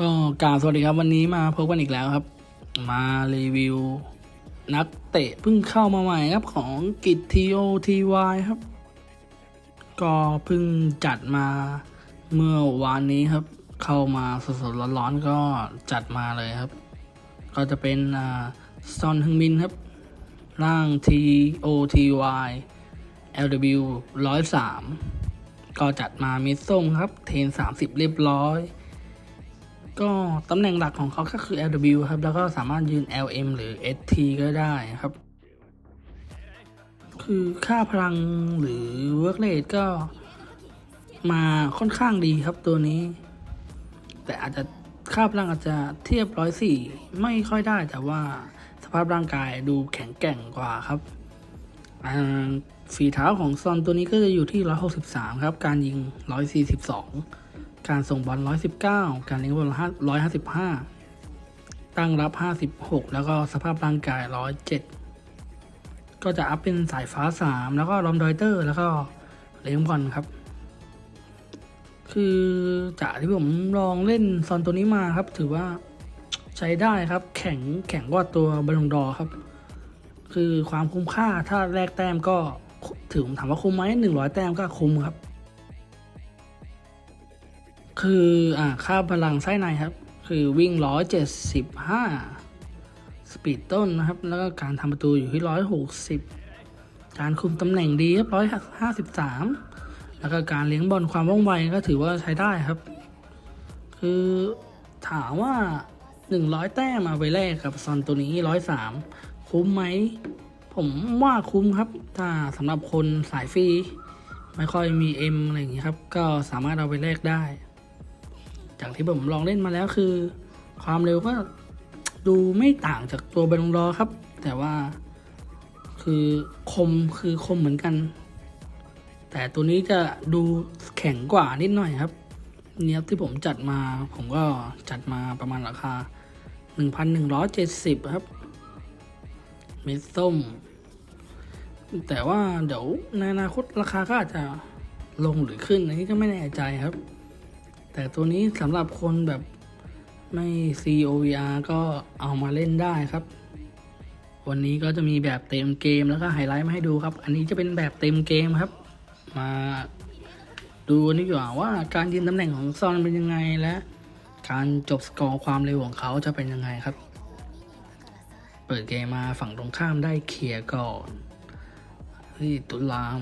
ก็กล่าวสวัสดีครับวันนี้มาพบกันอีกแล้วครับ มารีวิว นักเตะเพิ่งเข้ามาใหม่ครับของกิจทีโอทีวครับ ก็เพิ่งจัดมาเมื่อวานนี้ครับ เข้ามาสดๆร้อนๆก็จัดมาเลยครับ ก็จะเป็นซอนฮึงมินครับ ร่าง T O T Y L W 103 ก็จัดมามิดส้มครับ เทน 30 เรียบร้อย ก็ตำแหน่งหลักของเขาก็คือ LW ครับ แล้วก็สามารถยืน LM หรือ ST ก็ได้ครับ คือค่าพลังหรือ work rate ก็มาค่อนข้างดีครับตัวนี้ แต่อาจจะค่าพลังอาจจะเทียบร้อยสี่ไม่ค่อยได้แต่ว่าสภาพร่างกายดูแข็งแกร่งกว่าครับฝีเท้าของซอนตัวนี้ก็จะอยู่ที่ 163 ครับ การยิง 142 การส่งบอล119 การเลี้ยงบอล155 ตั้งรับ 56 แล้วก็สภาพร่างกาย 107 ก็จะอัพเป็นสายฟ้า 3 แล้วก็ลอมดอยเตอร์ แล้วก็เลี้ยงบอลครับ คือจากที่ผมลองเล่นซอนตัวนี้มาครับ ถือว่าใช้ได้ครับ แข็งแข็งกว่าตัวบอลงดอครับ คือความคุ้มค่าถ้าแลกแต้มก็ถือผมถามว่าคุ้มไหมหนึ่งร้อยแต้มก็คุ้มครับ คืออ่าค่าพลังไส้ในครับ คือวิ่งร้อยเจ็ดสิบห้าสปีดต้นนะครับ แล้วก็การทำประตูอยู่ที่ร้อยหกสิบการคุมตำแหน่งดีครับร้อยห้าสิบสามแล้วก็การเลี้ยงบอลความว่องไวก็ถือว่าใช้ได้ครับ คือถามว่าหนึ่งร้อยแต้มมาไปแลกกับซอนตัวนี้ร้อยสามคุ้มไหม ผมว่าคุ้มครับ ถ้าสำหรับคนสายฟรีไม่ค่อยมีเอ็มอะไรอย่างนี้ครับ ก็สามารถเอาไปแลกได้ จากที่ผมลองเล่นมาแล้วคือ ความเร็วก็ดูไม่ต่างจากตัวเบลลงรอครับ แต่ว่าคือคมคือคมเหมือนกัน แต่ตัวนี้จะดูแข็งกว่านิดหน่อยครับเนี้ยที่ผมจัดมาผมก็จัดมาประมาณราคา 1,170 ครับ เม็ดส้ม แต่ว่าเดี๋ยวในอนาคตราคาก็อาจจะลงหรือขึ้นอันนี้ก็ไม่แน่ใจครับ แต่ตัวนี้สำหรับคนแบบไม่ COVR ก็เอามาเล่นได้ครับ วันนี้ก็จะมีแบบเต็มเกมแล้วก็ไฮไลท์มาให้ดูครับ อันนี้จะเป็นแบบเต็มเกมครับ มาดูกันดีกว่าว่าการยืนตำแหน่งของซอนเป็นยังไงและ การจบสกอร์ความเร็วของเขาจะเป็นยังไงครับ เปิดเกมมาฝั่งตรงข้ามได้เคลียร์ก่อนที่ตุลาม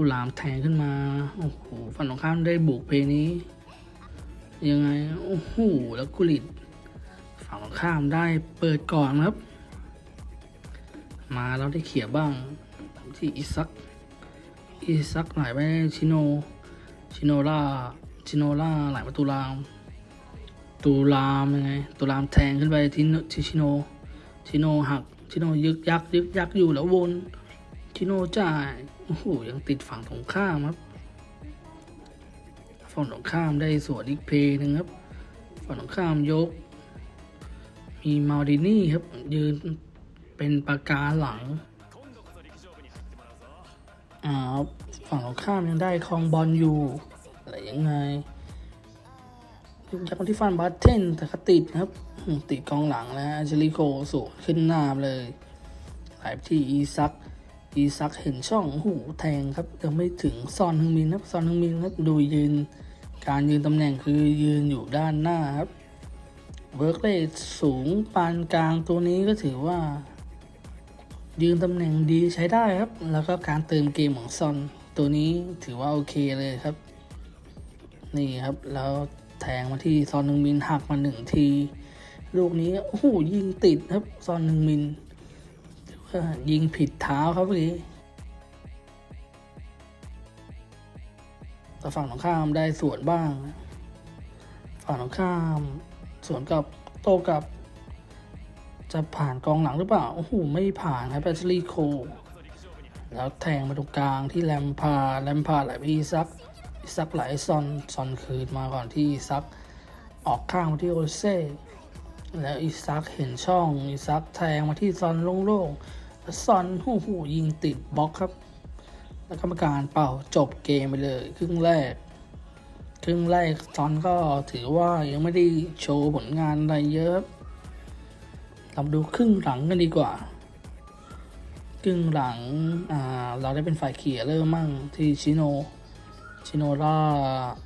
ตุลามแทงขึ้นมา โอ้โหฝั่งตรงข้ามได้บุกเพลย์นี้ ยังไง โอ้โห แล้วกุลิต ฝั่งตรงข้ามได้เปิดก่อนครับ มาแล้วได้เขี่ยบ้าง ที่อิซัก อิซักไหลไปชิโน ชิโนล่า ชิโนล่าไหลมาตุลาม ตุลามยังไง ตุลามแทงขึ้นไปที่นที่ชิโน ชิโนหัก ชิโนยึกยักยึกยักอยู่แล้ววน ชิโนจ่ายโอ้โหยังติดฝั่งตรงข้ามครับ ฝั่งตรงข้ามได้สวนอีกเพย์หนึ่งครับ ฝั่งตรงข้ามยก มีมาดินี่ครับ ยืนเป็นปากกาหลังอ่าฝั่งตรงข้ามยังได้ครองบอลอยู่ อะไรยังไงยุกยักษ์ที่ฟันบัตเทนแต่ก็ติดครับติดกองหลังแล้วเจลิโกสวนขึ้นหน้าเลยหลไปที่อีซัก อีซักเห็นช่องหูแทงครับยังไม่ถึงซอนฮึงมินครับซอนฮึงมินครับดูยืน การยืนตำแหน่งคือยืนอยู่ด้านหน้าครับเวิร์กเรทสูงปานกลางตัวนี้ก็ถือว่า ยืนตำแหน่งดีใช้ได้ครับ แล้วก็การเติมเกมของซอนตัวนี้ถือว่าโอเคเลยครับ นี่ครับแล้วแทงมาที่ซอนหนึ่งมินหักมาหนึ่งที ลูกนี้โอ้โหยิงติดครับซอนหนึ่งมิน ยิงผิดเท้าครับเมื่อกี้แต่ฝั่งตรงข้ามได้สวนบ้าง ฝั่งตรงข้ามสวนกับโตกับ จะผ่านกองหลังหรือเปล่า โอ้โห ไม่ผ่านครับแบตเตอรี่โค แล้วแทงมาตรงกลางที่แลมพาแลมพาไหลไปอีซักอีซักไหลซอนซอนคืนมาก่อนที่อีซักออกข้างมาที่โอเซ่แล้วอีซักเห็นช่องอีซักแทงมาที่ซอนโล่งๆ ซอนหูหูยิงติดบล็อกครับ แล้วกรรมการเป่าจบเกมไปเลย ครึ่งแรก ครึ่งแรกซอนก็ถือว่ายังไม่ได้โชว์ผลงานอะไรเยอะครับเราดูครึ่งหลังกันดีกว่า ครึ่งหลังเราได้เป็นฝ่ายเขี่ยเริ่มมั่งที่ชิโน ชิโนล่า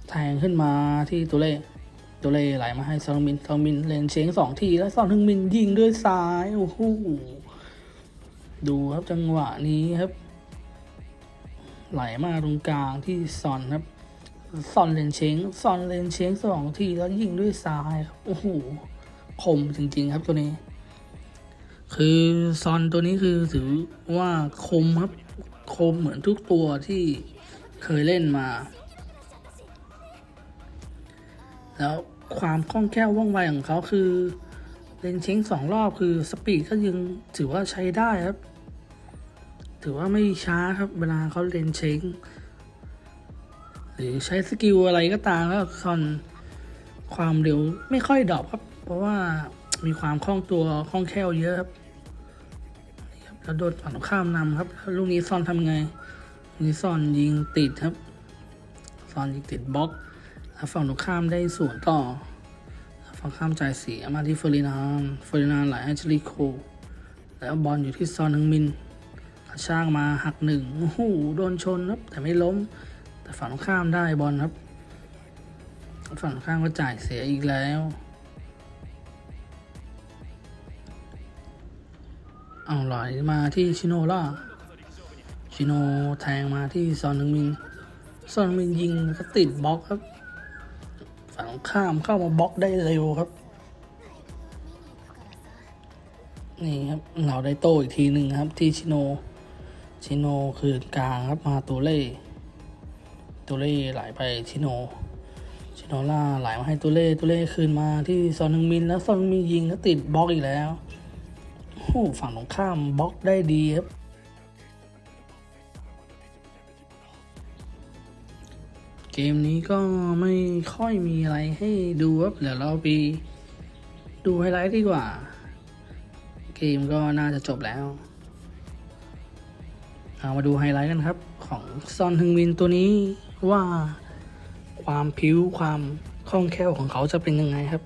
แทงขึ้นมาที่ตัวเล่ตัวเล่ไหลมาให้ซองมินซองมินเลนเชงสองทีแล้วซองทึงมินยิงด้วยซ้ายโอ้โห ดูครับจังหวะนี้ครับ ไหลมาตรงกลางที่ซอนครับซอนเลนเชงซอนเลนเชงสองทีแล้วยิงด้วยซ้ายครับโอ้โหคมจริง ๆ ครับตัวนี้ คือซอนตัวนี้คือถือว่าคมครับ คมเหมือนทุกตัวที่เคยเล่นมา แล้วความคล่องแคล่วว่องไวของเขาคือเลนเชงสองรอบคือสปีดก็ยังถือว่าใช้ได้ครับ ถือว่าไม่ช้าครับ เวลาเขาเลนเชงหรือใช้สกิลอะไรก็ตามแล้วซอนความเร็วไม่ค่อยดรอปครับ เพราะว่ามีความคล่องตัวคล่องแคล่วเยอะครับนี่ครับแล้วโดนฝั่งข้ามนำครับลูกนี้ซอนทำไงนี้ซอนยิงติดครับซอนยิงติดบล็อกแล้วฝั่งตรงข้ามได้สวนต่อฝั่งข้ามจ่ายเสียมาที่เฟอร์ดินานเฟอร์ดินานไหลให้เจริโค แล้วบอลอยู่ที่ซอนฮึงมิน ช่ากมาหักหนึ่งโอ้โหโดนชนครับ แต่ไม่ล้ม แต่ฝั่งตรงข้ามได้บอลครับฝั่งตรงข้ามก็จ่ายเสียอีกแล้วเอาไหลมาที่ชิโนล่าชิโนแทงมาที่ซอนนึงมินซอนนึงมินยิงก็ติดบล็อกครับ ฝั่งตรงข้ามเข้ามาบล็อกได้เร็วครับ นี่ครับเราได้โต้อีกทีหนึ่งครับที่ชิโน ชิโนคืนกลางครับมาตัวเล่ตัวเล่ไหลไปชิโน ชิโนล่าไหลมาให้ตัวเล่ตัวเล่คืนมาที่ซอนนึงมินแล้วซอนนึงมินยิงก็ติดบล็อกอีกแล้วโอ้ฝั่งตรงข้ามบล็อกได้ดีครับเกมนี้ก็ไม่ค่อยมีอะไรให้ดูครับเดี๋ยวเราไปดูไฮไลท์ดีกว่า เกมก็น่าจะจบแล้ว เอามาดูไฮไลท์กันครับ ของซอนฮึงมินตัวนี้ว่าความผิวความคล่องแคล่วของเขาจะเป็นยังไงครับ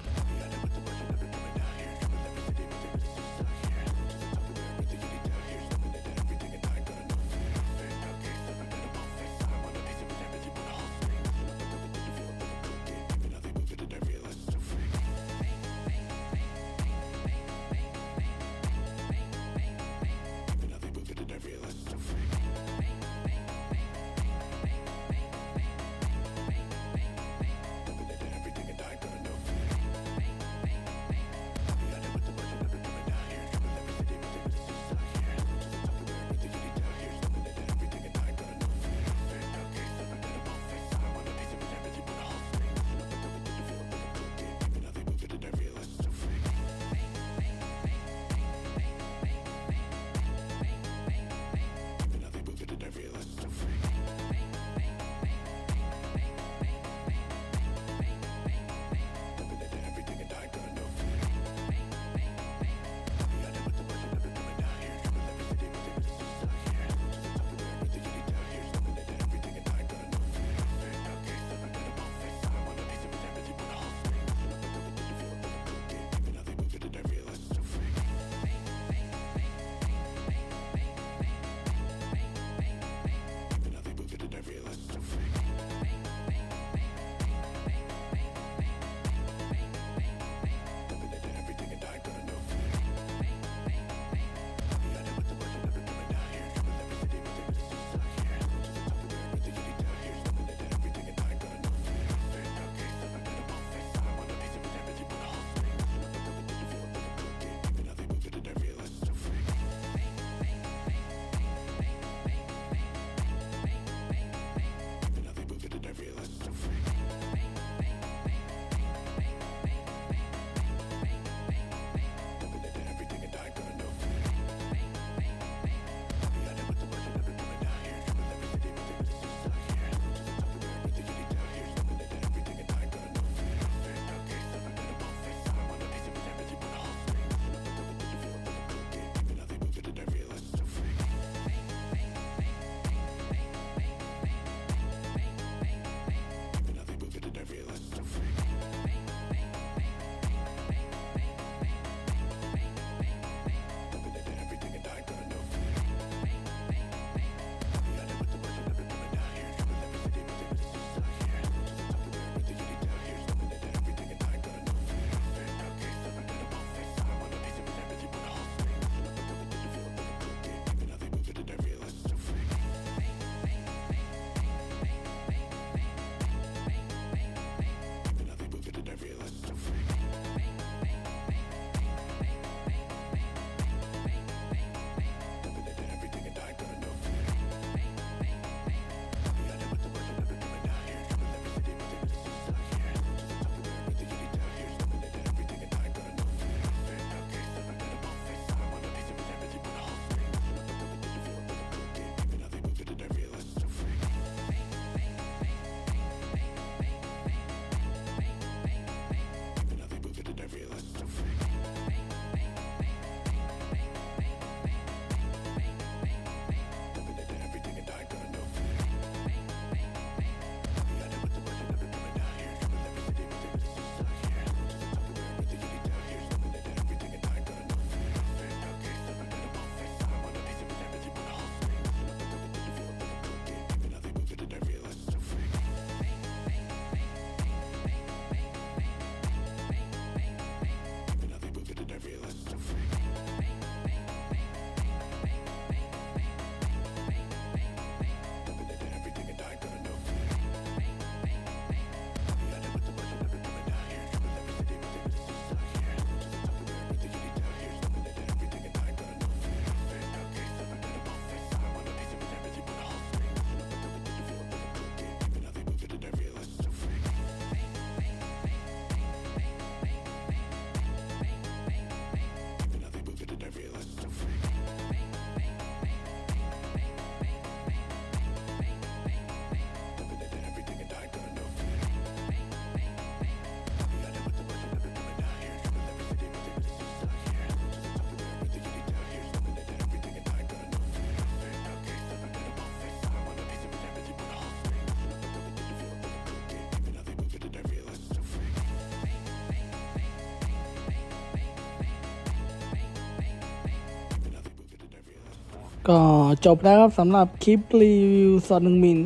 ก็จบแล้วครับสำหรับคลิปรีวิวซอนนึงมิน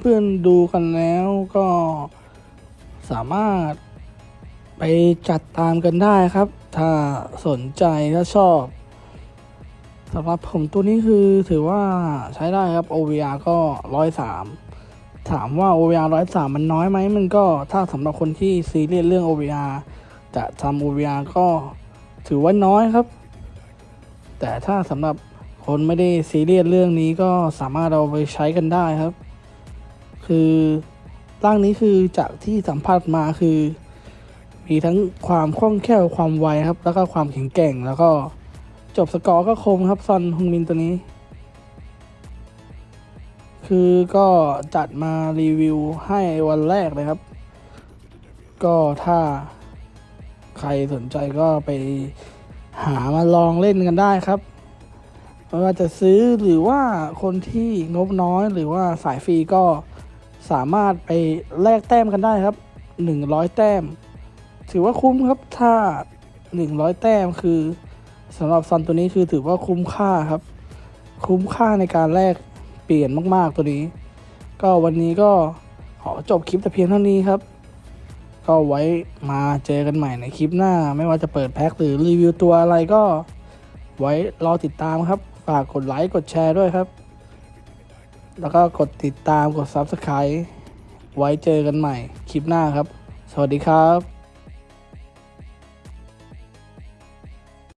เพื่อนๆดูกันแล้วก็สามารถไปจัดตามกันได้ครับ ถ้าสนใจถ้าชอบสำหรับผมตัวนี้คือถือว่าใช้ได้ครับ OVR ก็ร้อยสามถามว่า OVR ร้อยสามมันน้อยไหมมันก็ถ้าสำหรับคนที่ซีเรียสเรื่อง OVR จะทำ OVR ก็ถือว่าน้อยครับ แต่ถ้าสำหรับ คนไม่ได้ซีเรียสเรื่องนี้ก็สามารถเอาไปใช้กันได้ครับ คือร่างนี้คือจากที่สัมผัสมาคือ มีทั้งความคล่องแคล่วความไวครับ แล้วก็ความแข็งแกร่งแล้วก็จบสกอร์ก็คมครับซอนฮงมินตัวนี้ คือก็จัดมารีวิวให้วันแรกเลยครับ ก็ถ้าใครสนใจก็ไปหามาลองเล่นกันได้ครับ ไม่ว่าจะซื้อหรือว่าคนที่งบน้อยหรือว่าสายฟรีก็สามารถไปแลกแต้มกันได้ครับหนึ่งร้อยแต้ม ถือว่าคุ้มครับถ้าหนึ่งร้อยแต้มคือสำหรับซันตัวนี้คือถือว่าคุ้มค่าครับ คุ้มค่าในการแลกเปลี่ยนมากๆตัวนี้ ก็วันนี้ก็ขอจบคลิปแต่เพียงเท่านี้ครับ ก็ไว้มาเจอกันใหม่ในคลิปหน้า ไม่ว่าจะเปิดแพ็คหรือรีวิวตัวอะไรก็ไว้รอติดตามครับ ฝากกดไลค์กดแชร์ด้วยครับ แล้วก็กดติดตามกด Subscribe ไว้เจอกันใหม่คลิปหน้าครับ สวัสดีครับ